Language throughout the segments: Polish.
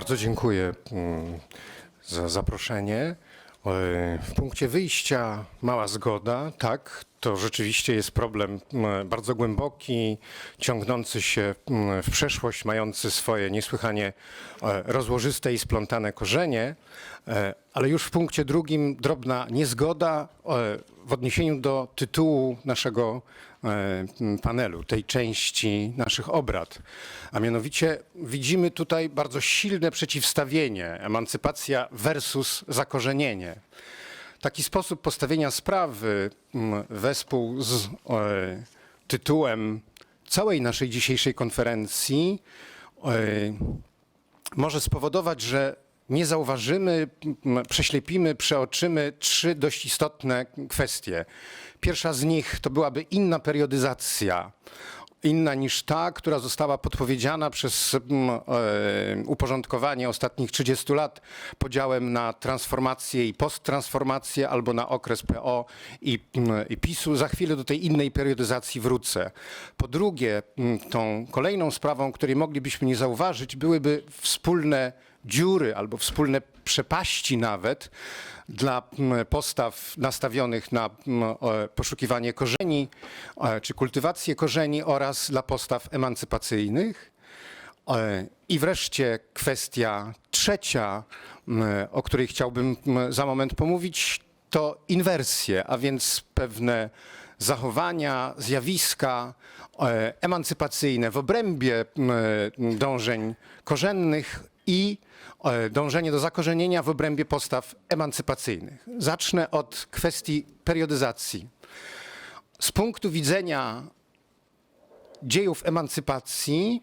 Bardzo dziękuję mm, za zaproszenie. E, W punkcie wyjścia mała zgoda, tak, to rzeczywiście jest problem bardzo głęboki, ciągnący się w przeszłość, mający swoje niesłychanie e, rozłożyste i splątane korzenie, e, ale już w punkcie drugim drobna niezgoda e, w odniesieniu do tytułu naszego panelu, tej części naszych obrad. A mianowicie widzimy tutaj bardzo silne przeciwstawienie emancypacja versus zakorzenienie. Taki sposób postawienia sprawy m, wespół z e, tytułem całej naszej dzisiejszej konferencji e, może spowodować, że nie zauważymy, prześlepimy, przeoczymy trzy dość istotne kwestie. Pierwsza z nich to byłaby inna periodyzacja, inna niż ta, która została podpowiedziana przez m, e, uporządkowanie ostatnich 30 lat podziałem na transformację i posttransformację albo na okres PO i, m, i PiSu. Za chwilę do tej innej periodyzacji wrócę. Po drugie, m, tą kolejną sprawą, której moglibyśmy nie zauważyć, byłyby wspólne dziury albo wspólne przepaści nawet dla mm, postaw nastawionych na mm, poszukiwanie korzeni e, czy kultywację korzeni oraz dla postaw emancypacyjnych. E, I wreszcie kwestia trzecia, m, o której chciałbym za moment pomówić, to inwersje, a więc pewne zachowania, zjawiska e, emancypacyjne w obrębie dążeń korzennych i e, dążenie do zakorzenienia w obrębie postaw emancypacyjnych. Zacznę od kwestii periodyzacji. Z punktu widzenia dziejów emancypacji,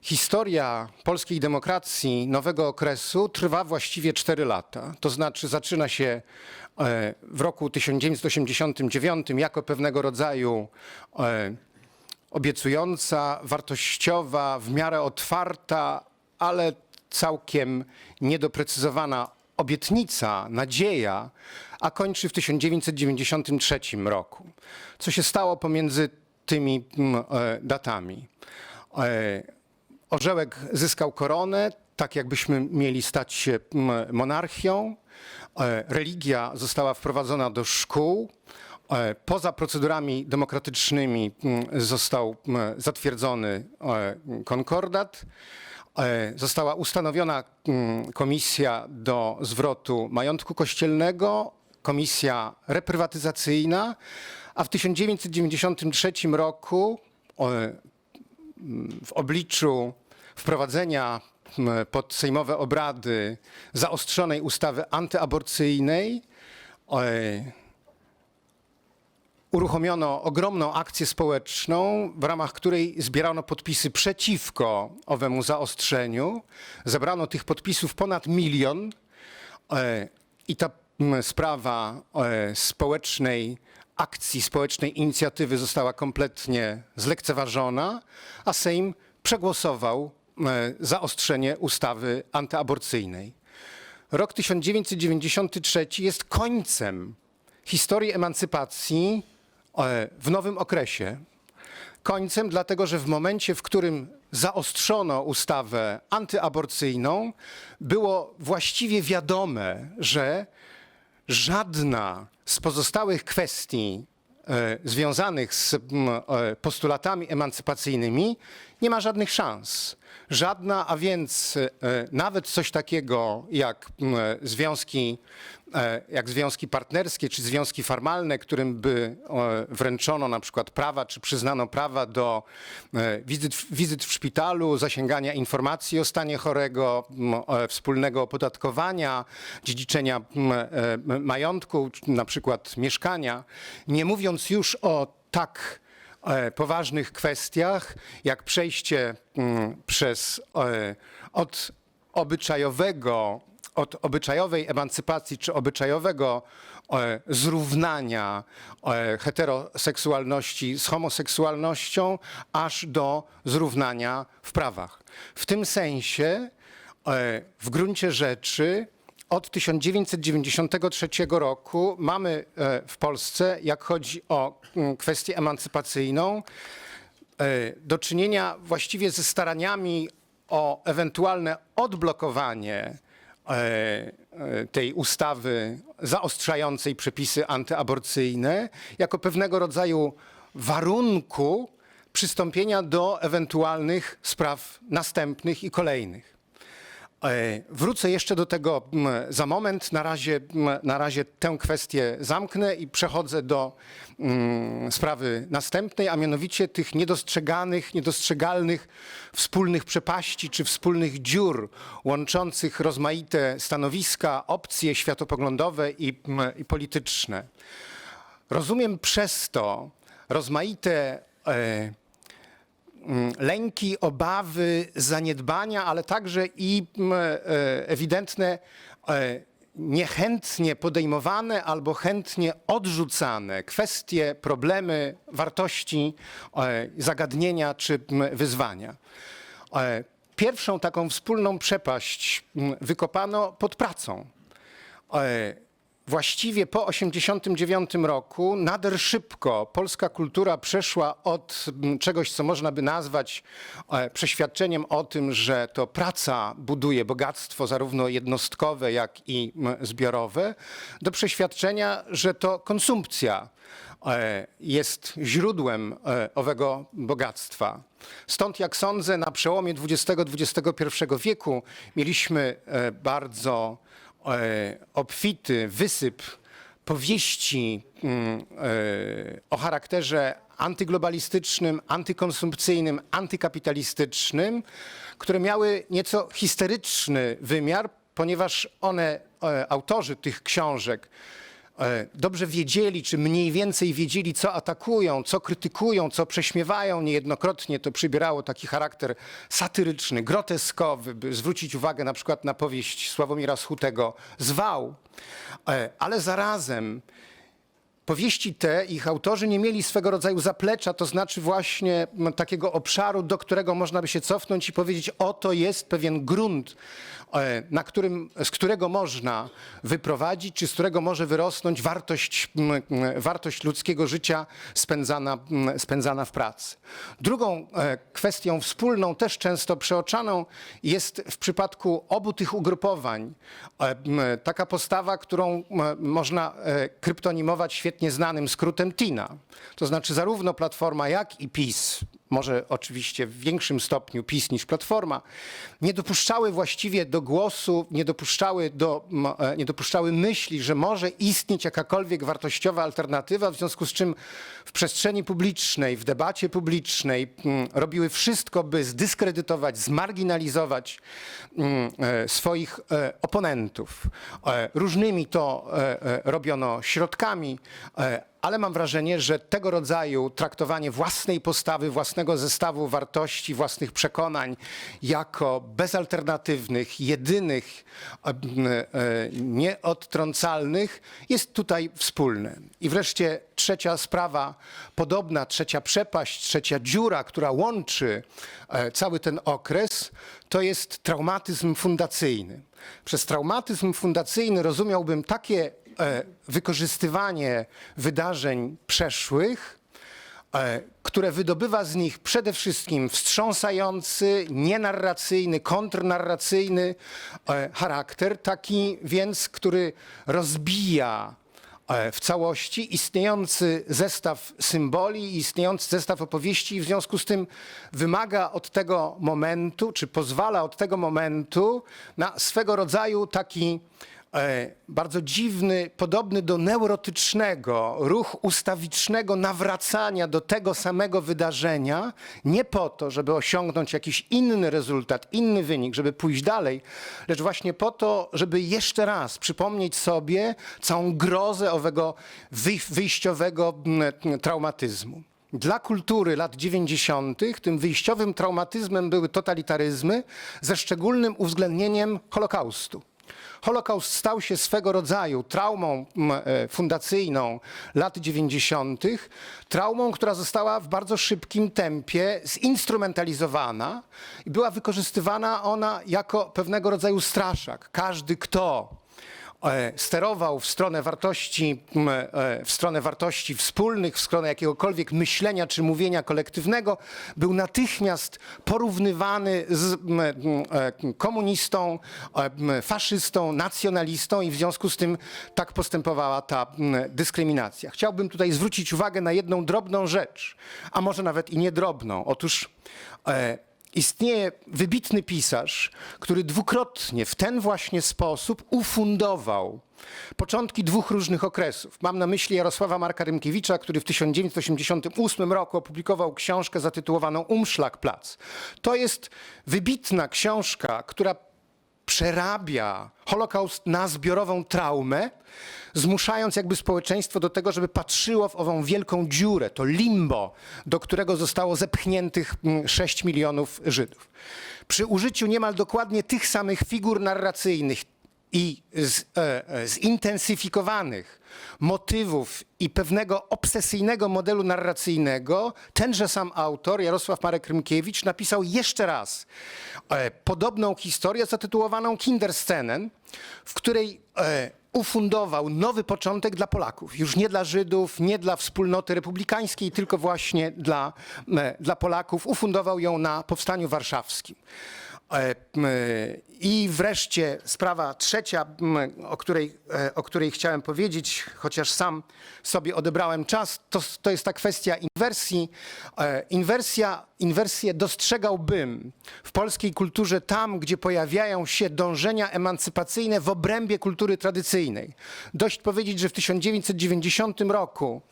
historia polskiej demokracji nowego okresu trwa właściwie 4 lata. To znaczy zaczyna się e, w roku 1989 jako pewnego rodzaju e, obiecująca, wartościowa, w miarę otwarta, ale całkiem niedoprecyzowana obietnica, nadzieja, a kończy w 1993 roku. Co się stało pomiędzy tymi mm, e, datami? E, Orzełek zyskał koronę, tak jakbyśmy mieli stać się mm, monarchią. E, Religia została wprowadzona do szkół. Poza procedurami demokratycznymi mm, został zatwierdzony konkordat. E, Została ustanowiona mm, komisja do zwrotu majątku kościelnego, komisja reprywatyzacyjna, a w 1993 roku e, w obliczu wprowadzenia pod sejmowe obrady zaostrzonej ustawy antyaborcyjnej e, uruchomiono ogromną akcję społeczną, w ramach której zbierano podpisy przeciwko owemu zaostrzeniu. Zebrano tych podpisów ponad milion e, i ta m, sprawa e, społecznej akcji, społecznej inicjatywy została kompletnie zlekceważona, a Sejm przegłosował e, zaostrzenie ustawy antyaborcyjnej. Rok 1993 jest końcem historii emancypacji w nowym okresie. Końcem, dlatego że w momencie, w którym zaostrzono ustawę antyaborcyjną, było właściwie wiadome, że żadna z pozostałych kwestii e, związanych z m, e, postulatami emancypacyjnymi nie ma żadnych szans. Żadna, a więc e, nawet coś takiego jak m, związki, e, jak związki partnerskie czy związki formalne, którym by e, wręczono na przykład prawa czy przyznano prawa do e, wizyt, wizyt w szpitalu, zasięgania informacji o stanie chorego, e, wspólnego opodatkowania, dziedziczenia e, majątku, na przykład mieszkania, nie mówiąc już o tak e, poważnych kwestiach, jak przejście mm, przez e, od obyczajowego, od obyczajowej emancypacji czy obyczajowego e, zrównania e, heteroseksualności z homoseksualnością, aż do zrównania w prawach. W tym sensie e, w gruncie rzeczy od 1993 roku mamy e, w Polsce, jak chodzi o mm, kwestię emancypacyjną, e, do czynienia właściwie ze staraniami o ewentualne odblokowanie e, tej ustawy zaostrzającej przepisy antyaborcyjne jako pewnego rodzaju warunku przystąpienia do ewentualnych spraw następnych i kolejnych. E, Wrócę jeszcze do tego m, za moment. Na razie, m, na razie tę kwestię zamknę i przechodzę do mm, sprawy następnej, a mianowicie tych niedostrzeganych, niedostrzegalnych wspólnych przepaści czy wspólnych dziur łączących rozmaite stanowiska, opcje światopoglądowe i, i polityczne. Rozumiem przez to rozmaite e, mm, lęki, obawy, zaniedbania, ale także i mm, e, ewidentne e, niechętnie podejmowane albo chętnie odrzucane kwestie, problemy, wartości, e, zagadnienia czy mm, wyzwania. Pierwszą taką wspólną przepaść mm, wykopano pod pracą. Właściwie po 1989 roku nader szybko polska kultura przeszła od mm, czegoś, co można by nazwać e, przeświadczeniem o tym, że to praca buduje bogactwo zarówno jednostkowe, jak i mm, zbiorowe, do przeświadczenia, że to konsumpcja e, jest źródłem e, owego bogactwa. Stąd, jak sądzę, na przełomie XX-XXI wieku mieliśmy bardzo obfity wysyp powieści mm, e, o charakterze antyglobalistycznym, antykonsumpcyjnym, antykapitalistycznym, które miały nieco histeryczny wymiar, ponieważ one, e, autorzy tych książek, e, dobrze wiedzieli, czy mniej więcej wiedzieli, co atakują, co krytykują, co prześmiewają. Niejednokrotnie to przybierało taki charakter satyryczny, groteskowy, by zwrócić uwagę na przykład na powieść Sławomira Schutego Zwał. E, Ale zarazem Powieści te, ich autorzy nie mieli swego rodzaju zaplecza, to znaczy właśnie takiego obszaru, do którego można by się cofnąć i powiedzieć, oto jest pewien grunt, e, na którym, z którego można wyprowadzić, czy z którego może wyrosnąć wartość, wartość ludzkiego życia spędzana, spędzana w pracy. Drugą e, kwestią wspólną, też często przeoczaną, jest w przypadku obu tych ugrupowań e, taka postawa, którą można kryptonimować świetnie znanym skrótem TINA. To znaczy zarówno Platforma, jak i PiS, może oczywiście w większym stopniu PiS niż Platforma, nie dopuszczały właściwie do głosu, nie dopuszczały, do, e, nie dopuszczały myśli, że może istnieć jakakolwiek wartościowa alternatywa, w związku z czym w przestrzeni publicznej, w debacie publicznej m, robiły wszystko, by zdyskredytować, zmarginalizować m, e, swoich e, oponentów. Różnymi to robiono środkami, ale mam wrażenie, że tego rodzaju traktowanie własnej postawy, własnego zestawu wartości, własnych przekonań jako bezalternatywnych, jedynych, e, e, nieodtrącalnych jest tutaj wspólne. I wreszcie trzecia sprawa, podobna, trzecia przepaść, trzecia dziura, która łączy e, cały ten okres, to jest traumatyzm fundacyjny. Przez traumatyzm fundacyjny rozumiałbym takie wykorzystywanie wydarzeń przeszłych, e, które wydobywa z nich przede wszystkim wstrząsający, nienarracyjny, kontrnarracyjny e, charakter, taki więc, który rozbija e, w całości istniejący zestaw symboli, istniejący zestaw opowieści i w związku z tym wymaga od tego momentu, czy pozwala od tego momentu na swego rodzaju taki e, bardzo dziwny, podobny do neurotycznego, ruch ustawicznego nawracania do tego samego wydarzenia, nie po to, żeby osiągnąć jakiś inny rezultat, inny wynik, żeby pójść dalej, lecz właśnie po to, żeby jeszcze raz przypomnieć sobie całą grozę owego wyj- wyjściowego traumatyzmu. Dla kultury lat 90. tym wyjściowym traumatyzmem były totalitaryzmy ze szczególnym uwzględnieniem Holokaustu. Holokaust stał się swego rodzaju traumą m, e, fundacyjną lat 90., traumą, która została w bardzo szybkim tempie zinstrumentalizowana i była wykorzystywana ona jako pewnego rodzaju straszak. Każdy, kto sterował w stronę wartości, e, w stronę wartości wspólnych, w stronę jakiegokolwiek myślenia czy mówienia kolektywnego, był natychmiast porównywany z e, komunistą, e, faszystą, nacjonalistą i w związku z tym tak postępowała ta dyskryminacja. Chciałbym tutaj zwrócić uwagę na jedną drobną rzecz, a może nawet i niedrobną. Otóż e, istnieje wybitny pisarz, który dwukrotnie w ten właśnie sposób ufundował początki dwóch różnych okresów. Mam na myśli Jarosława Marka Rymkiewicza, który w 1988 roku opublikował książkę zatytułowaną Umschlagplatz. To jest wybitna książka, która przerabia Holokaust na zbiorową traumę, zmuszając jakby społeczeństwo do tego, żeby patrzyło w ową wielką dziurę, to limbo, do którego zostało zepchniętych mm, 6 milionów Żydów. Przy użyciu niemal dokładnie tych samych figur narracyjnych i z, e, e, zintensyfikowanych motywów i pewnego obsesyjnego modelu narracyjnego, tenże sam autor, Jarosław Marek Rymkiewicz, napisał jeszcze raz e, podobną historię zatytułowaną Kinderscenen, w której e, ufundował nowy początek dla Polaków. Już nie dla Żydów, nie dla wspólnoty republikańskiej, tylko właśnie dla, e, dla Polaków. Ufundował ją na Powstaniu Warszawskim. E, m, I wreszcie sprawa trzecia, m, o której, e, o której chciałem powiedzieć, chociaż sam sobie odebrałem czas, to, to jest ta kwestia inwersji. E, Inwersja, inwersję dostrzegałbym w polskiej kulturze tam, gdzie pojawiają się dążenia emancypacyjne w obrębie kultury tradycyjnej. Dość powiedzieć, że w 1990 roku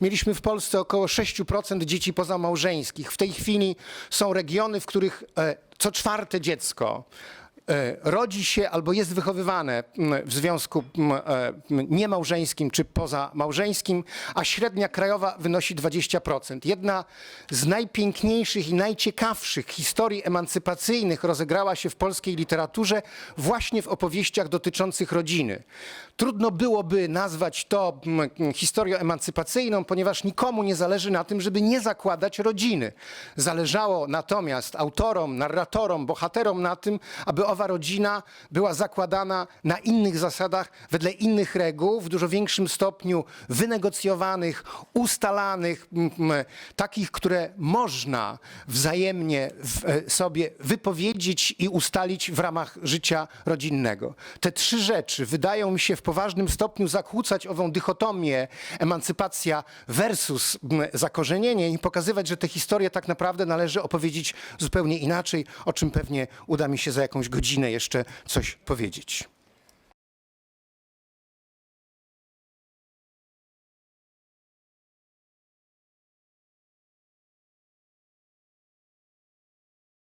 mieliśmy w Polsce około 6% dzieci pozamałżeńskich. W tej chwili są regiony, w których e, co czwarte dziecko rodzi się albo jest wychowywane m, w związku m, e, niemałżeńskim czy pozamałżeńskim, a średnia krajowa wynosi 20%. Jedna z najpiękniejszych i najciekawszych historii emancypacyjnych rozegrała się w polskiej literaturze właśnie w opowieściach dotyczących rodziny. Trudno byłoby nazwać to m, historią emancypacyjną, ponieważ nikomu nie zależy na tym, żeby nie zakładać rodziny. Zależało natomiast autorom, narratorom, bohaterom na tym, aby owa rodzina była zakładana na innych zasadach, wedle innych reguł, w dużo większym stopniu wynegocjowanych, ustalanych, takich, które można wzajemnie e, sobie wypowiedzieć i ustalić w ramach życia rodzinnego. Te trzy rzeczy wydają mi się w poważnym stopniu zakłócać ową dychotomię emancypacja versus zakorzenienie i pokazywać, że tę historię tak naprawdę należy opowiedzieć zupełnie inaczej, o czym pewnie uda mi się za jakąś godzinę jeszcze coś powiedzieć.